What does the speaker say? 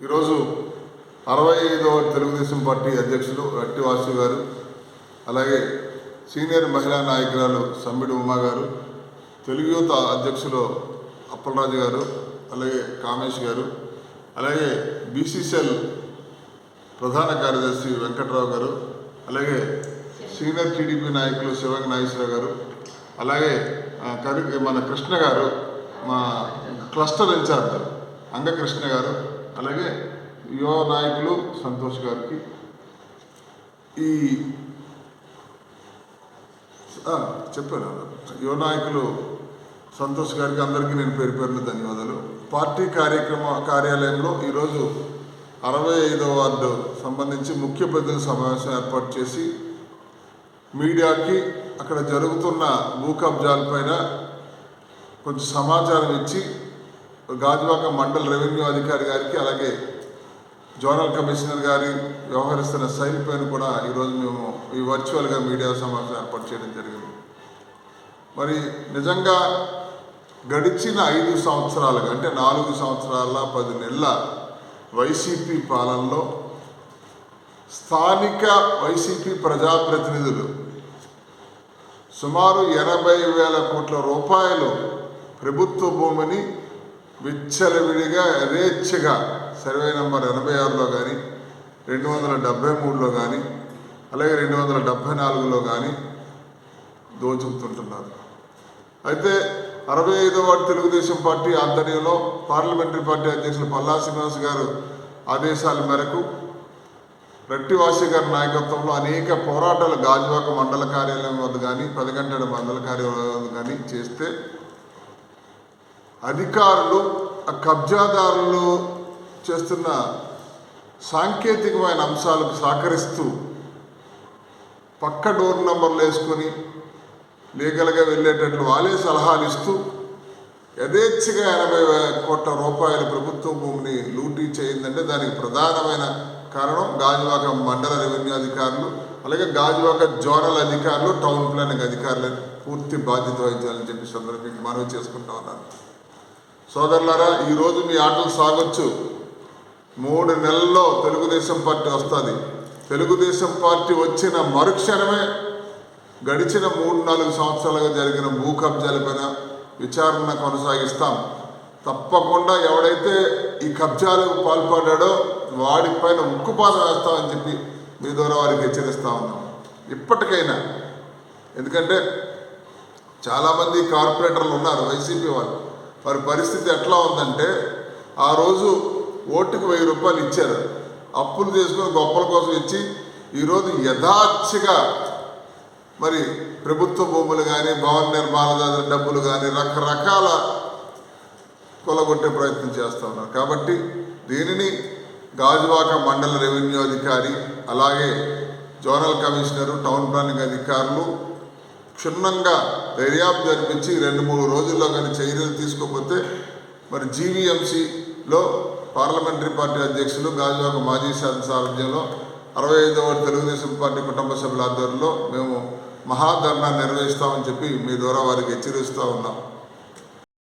ఈరోజు అరవై ఐదవ తెలుగుదేశం పార్టీ అధ్యక్షులు రట్టి వాసు గారు అలాగే సీనియర్ మహిళా నాయకురాలు సమ్మిడి ఉమా గారు తెలుగు యువత అధ్యక్షులు అప్పలరాజు గారు అలాగే కామేష్ గారు అలాగే బీసీసీఎల్ ప్రధాన కార్యదర్శి వెంకట్రావు గారు అలాగే సీనియర్ టీడీపీ నాయకులు శివంగ నాగేశ్వరరావు గారు అలాగే కరి మన కృష్ణ గారు మా క్లస్టర్ ఇన్ఛార్జ్ అంగకృష్ణ గారు అలాగే యువ నాయకులు సంతోష్ గారికి ఈ చెప్పాను యువ నాయకులు సంతోష్ గారికి అందరికీ నేను పేరు పేరున ధన్యవాదాలు. పార్టీ కార్యక్రమ కార్యాలయంలో ఈరోజు అరవై ఐదో వార్డు సంబంధించి ముఖ్య ప్రతినిధుల సమావేశం ఏర్పాటు చేసి మీడియాకి అక్కడ జరుగుతున్న భూ కబ్జాలపైన కొంచెం సమాచారం ఇచ్చి గాజువాక మండల రెవెన్యూ అధికారి గారికి అలాగే జోనల్ కమిషనర్ గారి వ్యవహరిస్తున్న శైలి పైన కూడా ఈరోజు మేము ఈ వర్చువల్గా మీడియా సమావేశం ఏర్పాటు చేయడం జరిగింది. మరి నిజంగా గడిచిన ఐదు సంవత్సరాలుగా అంటే నాలుగు సంవత్సరాల పది నెలల వైసీపీ పాలనలో స్థానిక వైసీపీ ప్రజాప్రతినిధులు సుమారు ఎనభై వేల కోట్ల రూపాయలు ప్రభుత్వ భూమిని విచ్చలవిడిగా యథేచ్ఛగా సర్వే నెంబర్ ఎనభై ఆరులో కానీ రెండు వందల డెబ్భై మూడులో కానీ అలాగే రెండు వందల డెబ్భై నాలుగులో కానీ దోచుకుతుంటున్నారు అయితే అరవై ఐదవ తెలుగుదేశం పార్టీ ఆధ్వర్యంలో పార్లమెంటరీ పార్టీ అధ్యక్షులు పల్లా శ్రీనివాస్ గారు ఆదేశాల మేరకు రట్టివాసి గారి నాయకత్వంలో అనేక పోరాటాలు గాజువాక మండల కార్యాలయం వద్ద కానీ పదగంటల మండల కార్యాలయం వద్ద కానీ చేస్తే అధికారులు ఆ కబ్జాదారులు చేస్తున్న సాంకేతికమైన అంశాలకు సహకరిస్తూ పక్క డోర్ నంబర్లు వేసుకొని లీగల్గా వెళ్ళేటట్లు వాళ్ళే సలహాలు ఇస్తూ యథేచ్ఛగా ఎనభై కోట్ల రూపాయల ప్రభుత్వ భూమిని లూటీ చేయిందంటే దానికి ప్రధానమైన కారణం గాజువాక మండల రెవెన్యూ అధికారులు అలాగే గాజువాక జోనల్ అధికారులు టౌన్ ప్లానింగ్ అధికారులు పూర్తి బాధ్యత వహించాలని చెప్పి సందర్భంగా మనవి చేసుకుంటా ఉన్నాను. సోదరులారా ఈరోజు మీ ఆటలు సాగొచ్చు. మూడు నెలల్లో తెలుగుదేశం పార్టీ వస్తుంది. తెలుగుదేశం పార్టీ వచ్చిన మరుక్షణమే గడిచిన మూడు నాలుగు సంవత్సరాలుగా జరిగిన భూ కబ్జాలపైన విచారణ కొనసాగిస్తాం. తప్పకుండా ఎవడైతే ఈ కబ్జాలకు పాల్పడ్డాడో వాడిపైన ఉక్కుపాదం వేస్తామని చెప్పి మీ ద్వారా వారికి హెచ్చరిస్తా ఉన్నాం. ఇప్పటికైనా. ఎందుకంటే చాలామంది కార్పొరేటర్లు ఉన్నారు వైసీపీ వాళ్ళు. వారి పరిస్థితి ఎట్లా ఉందంటే ఆ రోజు ఓటుకు వెయ్యి రూపాయలు ఇచ్చారు. అప్పులు చేసుకొని గొప్పల కోసం ఇచ్చి ఈరోజు యథాచ్ఛగా మరి ప్రభుత్వ భూములు కానీ భవన నిర్మాణ డబ్బులు కానీ రకరకాల కొలగొట్టే ప్రయత్నం చేస్తూ ఉన్నారు. కాబట్టి దీనిని గాజువాక మండల రెవెన్యూ అధికారి అలాగే జోనల్ కమిషనరు టౌన్ ప్లానింగ్ అధికారులు క్షుణ్ణంగా దర్యాప్తు జరిపించి రెండు మూడు రోజుల్లో కానీ చర్యలు తీసుకోకపోతే మరి జీవీఎంసీలో పార్లమెంటరీ పార్టీ అధ్యక్షులు గాజువాక మాజీ శాసన సారథ్యంలో అరవై ఐదవ తెలుగుదేశం పార్టీ కుటుంబ సభ్యుల ఆధ్వర్యంలో మేము మహాధర్నా నిర్వహిస్తామని చెప్పి మీ ద్వారా వారికి హెచ్చరిస్తూ ఉన్నాం.